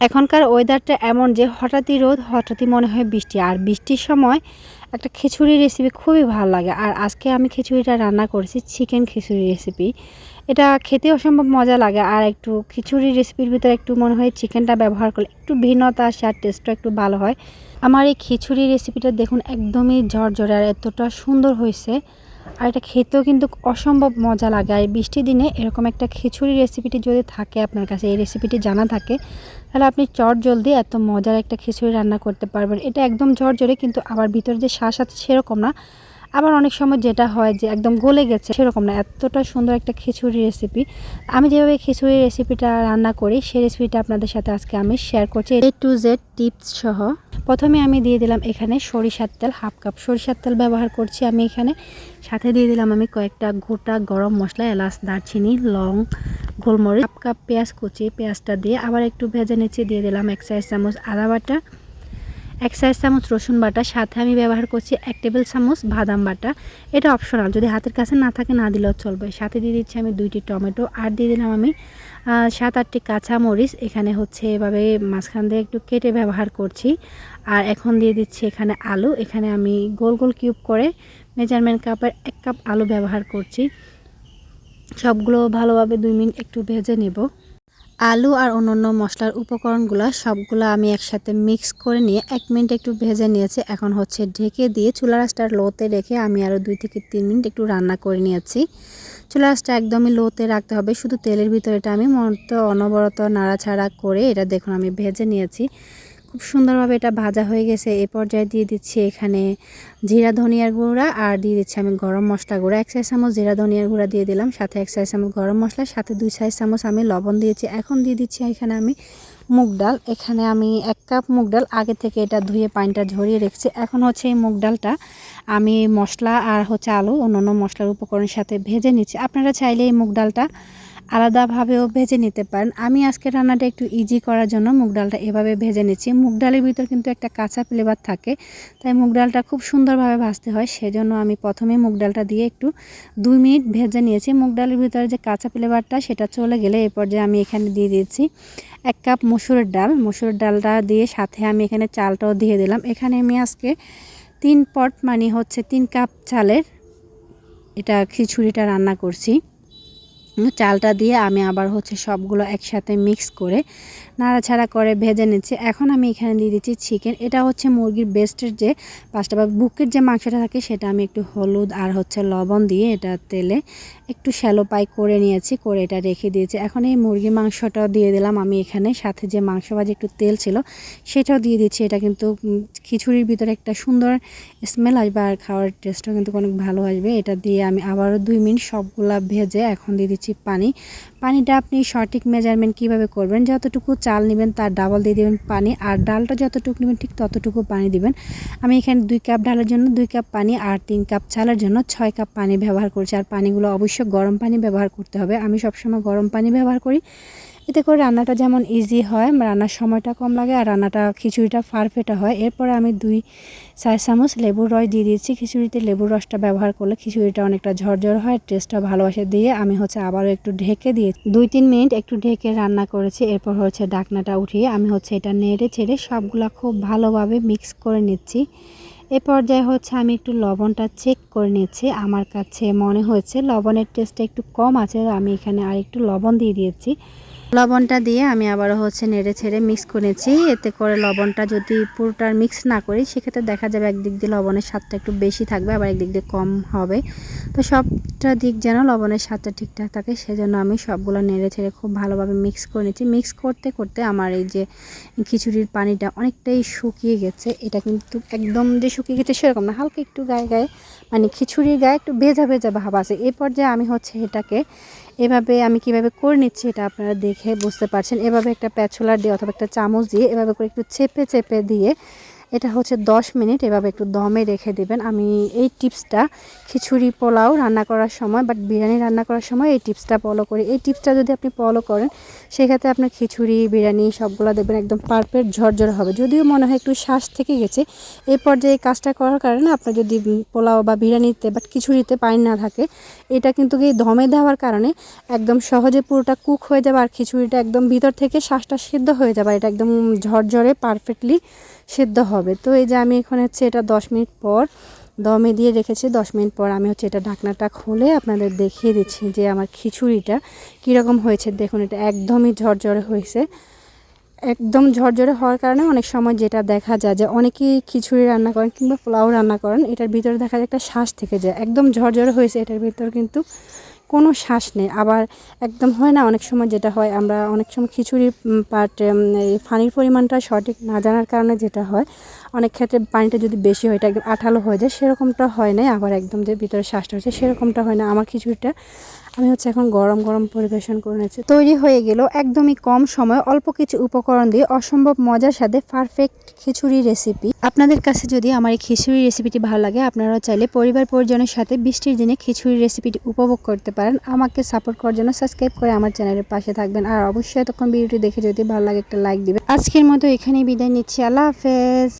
এখনকার ওয়েদারটা এমন যে হঠাৎই রোদ, হঠাৎই মনে হয় বৃষ্টি। আর বৃষ্টির সময় একটা খিচুড়ি রেসিপি খুবই ভালো লাগে। আর আজকে আমি খিচুড়িটা রান্না করেছি চিকেন খিচুড়ি রেসিপি এটা খেতে অসম্ভব মজা লাগে। আর একটু খিচুড়ি রেসিপির ভিতরে একটু মনে হয় চিকেনটা ব্যবহার করলে একটু ভিন্নতা আসে আর টেস্টটা একটু ভালো হয়। আমার এই খিচুড়ি রেসিপিটা দেখুন একদমই ঝরঝরে আর এতটা সুন্দর হয়েছে। আর এটা খেতেও কিন্তু অসম্ভব মজা লাগে। আর এই বৃষ্টির দিনে এরকম একটা খিচুড়ি রেসিপিটি যদি থাকে, আপনার কাছে এই রেসিপিটি জানা থাকে, তাহলে আপনি চট জলদি এত মজার একটা খিচুড়ি রান্না করতে পারবেন। এটা একদম ঝরঝরে কিন্তু আবার ভিতরে যে শ্বাস আছে সেরকম না। আবার অনেক সময় যেটা হয় যে একদম গলে গেছে সেরকম না। এতটা সুন্দর একটা খিচুড়ি রেসিপি আমি যেভাবে খিচুড়ি রেসিপিটা রান্না করি, সেই রেসিপিটা আপনাদের সাথে আজকে আমি শেয়ার করছি। এ টু জেড টিপস সহ প্রথমে আমি দিয়ে দিলাম এখানে সরিষার তেল, হাফ কাপ সরিষার তেল ব্যবহার করছি আমি এখানে। সাথে দিয়ে দিলাম আমি কয়েকটা গোটা গরম মশলা, এলাচ, দারচিনি, লং, গোলমরিচ, হাফ কাপ পেঁয়াজ কুচি, পেঁয়াজটা দিয়ে আবার একটু ভেজে নিচে দিয়ে দিলাম এক চার চামচ আদা বাটা, এক চার চামচ রসুন বাটা, সাথে আমি ব্যবহার করছি এক টেবিল চামচ বাদাম বাটা। এটা অপশনাল যদি হাতের কাছে না থাকে না দিলেও চলবে। সাথে দিয়ে দিচ্ছি আমি দুইটি টমেটো, আর দিয়ে দিলাম আমি সাত আটটি কাঁচা মরিচ এখানে হচ্ছে এভাবে মাঝখান দিয়ে একটু কেটে ব্যবহার করছি। আর এখন দিয়ে দিচ্ছি এখানে আলু। এখানে আমি গোল গোল কিউব করে মেজারমেন্ট কাপের এক কাপ আলু ব্যবহার করছি। সবগুলো ভালোভাবে দুই মিনিট একটু ভেজে নেব। আলু আর অন্যান্য মশলার উপকরণগুলো সবগুলো আমি একসাথে মিক্স করে নিয়ে এক মিনিট একটু ভেজে নিয়েছি। এখন হচ্ছে ঢেকে দিয়ে চুলা রাসটার লোতে রেখে আমি আরও দুই থেকে তিন মিনিট একটু রান্না করে নিয়েছি। চুলা রাসটা একদমই লোতে রাখতে হবে। শুধু তেলের ভিতরে এটা আমি মতো অনবরত নাড়াছাড়া করে এটা দেখুন আমি ভেজে নিয়েছি। খুব সুন্দরভাবে এটা ভাজা হয়ে গেছে। এ পর্যায়ে দিয়ে দিচ্ছি এখানে জিরা, ধনিয়ার গুঁড়া আর দিয়ে দিচ্ছি আমি গরম মশলা গুঁড়া। এক সাইজ চামচ জিরা, ধনিয়ার গুঁড়া দিয়ে দিলাম, সাথে এক সাইজ চামচ গরম মশলা, সাথে দুই সাইজ চামচ আমি লবণ দিয়েছি। এখন দিয়ে দিচ্ছি এখানে আমি মুগ ডাল। এখানে আমি এক কাপ মুগ ডাল, আগে থেকে এটা ধুয়ে পানিটা ঝরিয়ে রেখেছি। এখন হচ্ছে এই মুগ ডালটা আমি মশলা আর হচ্ছে আলু অন্য অন্য মশলার উপকরণের সাথে ভেজে নিচ্ছি। আপনারা চাইলে এই মুগ ডালটা আলাদাভাবেও ভেজে নিতে পারেন। আমি আজকে রান্নাটা একটু ইজি করার জন্য মুগ ডালটা এভাবে ভেজে নিচ্ছি। মুগ ডালের ভিতর কিন্তু একটা কাঁচা ফ্লেভার থাকে, তাই মুগ ডালটা খুব সুন্দরভাবে ভাজতে হয়। সেজন্য আমি প্রথমে মুগ ডালটা দিয়ে একটু দুই মিনিট ভেজে নিয়েছি। মুগ ডালের ভিতরে যে কাঁচা ফ্লেভারটা সেটা চলে গেলে এ পর্যায়ে আমি এখানে দিয়ে দিয়েছি এক কাপ মসুরের ডাল। মসুরের ডালটা দিয়ে সাথে আমি এখানে চালটাও দিয়ে দিলাম। এখানে আমি আজকে তিন পট মানে হচ্ছে তিন কাপ চালের এটা খিচুড়িটা রান্না করছি। চালটা দিয়ে আমি আবার হচ্ছে সবগুলো একসাথে মিক্স করে নাড়াছাড়া করে ভেজে নিচ্ছি। এখন আমি এখানে দিয়ে দিচ্ছি চিকেন এটা হচ্ছে মুরগির বেস্টের যে পাঁচটা বা বুকের যে মাংসটা থাকে, সেটা আমি একটু হলুদ আর হচ্ছে লবণ দিয়ে এটা তেলে একটু শ্যালো পাই করে নিয়েছি, করে এটা রেখে দিয়েছি। এখন এই মুরগির মাংসটাও দিয়ে দিলাম আমি এখানে। সাথে যে মাংস ভাজি একটু তেল ছিল, সেটাও দিয়ে দিচ্ছি। এটা কিন্তু খিচুড়ির ভিতরে একটা সুন্দর স্মেল আসবে আর খাওয়ার টেস্টও কিন্তু অনেক ভালো আসবে। এটা দিয়ে আমি আবারও দুই মিনিট সবগুলা ভেজে এখন দিয়ে দিচ্ছি পানি পানিটা আপনি সঠিক মেজারমেন্ট কীভাবে করবেন, যতটুকু চাল নেবেন তার ডাবল দিয়ে দেবেন পানি, আর ডালটা যতটুকু নেবেন ঠিক ততটুকু পানি দিবেন। আমি এখানে দুই কাপ ডালের জন্য দুই কাপ পানি আর তিন কাপ চালের জন্য ছয় কাপ পানি ব্যবহার করছি। আর পানিগুলো অবশ্যই গরম পানি ব্যবহার করতে হবে। আমি সবসময় গরম পানি ব্যবহার করি। এতে করে রান্নাটা যেমন ইজি হয়, রান্নার সময়টা কম লাগে আর রান্নাটা খিচুড়িটা ফারফেটা হয়। এরপরে আমি দুই চার চামচ লেবুর রস দিয়ে দিয়েছি। খিচুড়িতে লেবুর রসটা ব্যবহার করলে খিচুড়িটা অনেকটা ঝরঝর হয় টেস্টটা ভালোবাসে দিয়ে। আমি হচ্ছে আবারও একটু ঢেকে দিয়ে দুই তিন মিনিট একটু ঢেকে রান্না করেছি, এরপর হচ্ছে ডাকনাটা উঠিয়ে আমি হচ্ছে এটা নেড়ে ছেড়ে সবগুলা খুব ভালোভাবে মিক্স করে নিচ্ছি। এ পর্যায়ে হচ্ছে আমি একটু লবণটা চেক করে নিচ্ছি। আমার কাছে মনে হয়েছে লবণের টেস্টটা একটু কম আছে, আমি এখানে আর একটু লবণ দিয়ে দিয়েছি। লবণটা দিয়ে আমি আবারও হচ্ছে নেড়ে ছেড়ে মিক্স করেছি এতে করে লবণটা যদি পুরোটার মিক্স না করি, সেক্ষেত্রে দেখা যাবে একদিক দিয়ে লবণের স্বাদটা একটু বেশি থাকবে, আবার একদিক দিয়ে কম হবে। তো সবটা দিক যেন লবণের স্বাদটা ঠিকঠাক থাকে, সেজন্য আমি সবগুলো নেড়ে ছেড়ে খুব ভালোভাবে মিক্স করে নিচ্ছি। মিক্স করতে করতে আমার এই যে খিচুড়ির পানিটা অনেকটাই শুকিয়ে গেছে। এটা কিন্তু একদম যে শুকিয়ে গেছে সেরকম না, হালকা একটু গায়ে গায়ে মানে খিচুড়ির গায়ে একটু ভেজা ভেজা ভাব আছে। এই পর্যায়ে আমি হচ্ছে এটাকে এভাবে আমি কীভাবে করে নিচ্ছি এটা আপনারা দেখে বুঝতে পারছেন। এভাবে একটা প্যাছোলার দিয়ে অথবা একটা চামচ দিয়ে এভাবে করে একটু চেপে চেপে দিয়ে এটা হচ্ছে 10 মিনিট, এভাবে একটু দমে রেখে দেবেন। আমি এই টিপসটা খিচুড়ি, পোলাও রান্না করার সময় বাট বিরিয়ানি রান্না করার সময় এই টিপসটা ফলো করি। এই টিপসটা যদি আপনি ফলো করেন, সেক্ষেত্রে আপনার খিচুড়ি, বিরিয়ানি সবগুলো দেখবেন একদম পারফেক্ট ঝরঝরে হবে। যদিও মনে হয় একটু শ্বাস থেকে গেছে এই পর্যায়ে কাজটা করার কারণে আপনার যদি পোলাও বা বিরিয়ানিতে বাট খিচুড়িতে পানি না থাকে, এটা কিন্তু এই দমে দেওয়ার কারণে একদম সহজে পুরোটা কুক হয়ে যাবে আর খিচুড়িটা একদম ভিতর থেকে শ্বাসটা সিদ্ধ হয়ে যাবে। এটা একদম ঝরঝরে পারফেক্টলি সিদ্ধ হবে। তো এই যে আমি এখন হচ্ছে এটা দশ মিনিট পর দমে দিয়ে রেখেছি, দশ মিনিট পর আমি হচ্ছে এটা ঢাকনাটা খুলে আপনাদের দেখিয়ে দিচ্ছি যে আমার খিচুড়িটা কীরকম হয়েছে। দেখুন, এটা একদমই ঝরঝরে হয়েছে। একদম ঝরঝরে হওয়ার কারণে অনেক সময় যেটা দেখা যায় যে অনেকেই খিচুড়ি রান্না করেন কিংবা পোলাও রান্না করেন, এটার ভিতরে দেখা যায় একটা শ্বাস থেকে যায়। একদম ঝরঝরে হয়েছে, এটার ভিতর কিন্তু কোনো শ্বাস নেই। আবার একদম হয় না, অনেক সময় যেটা হয়, আমরা অনেক সময় খিচুড়ির পাট এই পানির পরিমাণটা সঠিক না জানার কারণে যেটা হয়, অনেক ক্ষেত্রে পানিটা যদি বেশি হয়, এটা একদম আঠালো হয়ে যায়, সেরকমটা হয় না আবার একদম যে ভিতরে শ্বাসটা হয়েছে সেরকমটা হয় না। আমার খিচুড়িটা আমি হচ্ছে এখন গরম গরম পরিবেশন করে নিচ্ছি তৈরি হয়ে গেল একদমই কম সময় অল্প কিছু উপকরণ দিয়ে অসম্ভব মজার সাথে পারফেক্ট খিচুড়ি রেসিপি আপনাদের কাছে যদি আমার এই খিচুড়ি রেসিপিটি ভালো লাগে, আপনারাও চাইলে পরিবার পরিজনের সাথে বৃষ্টির দিনে খিচুড়ি রেসিপিটি উপভোগ করতে পারেন। আমাকে সাপোর্ট করার জন্য সাবস্ক্রাইব করে আমার চ্যানেলের পাশে থাকবেন। আর অবশ্যই তখন ভিডিওটি দেখে যদি ভালো লাগে একটা লাইক দিবেন। আজকের মতো এখানেই বিদায় নিচ্ছি। আল্লাহ হাফেজ।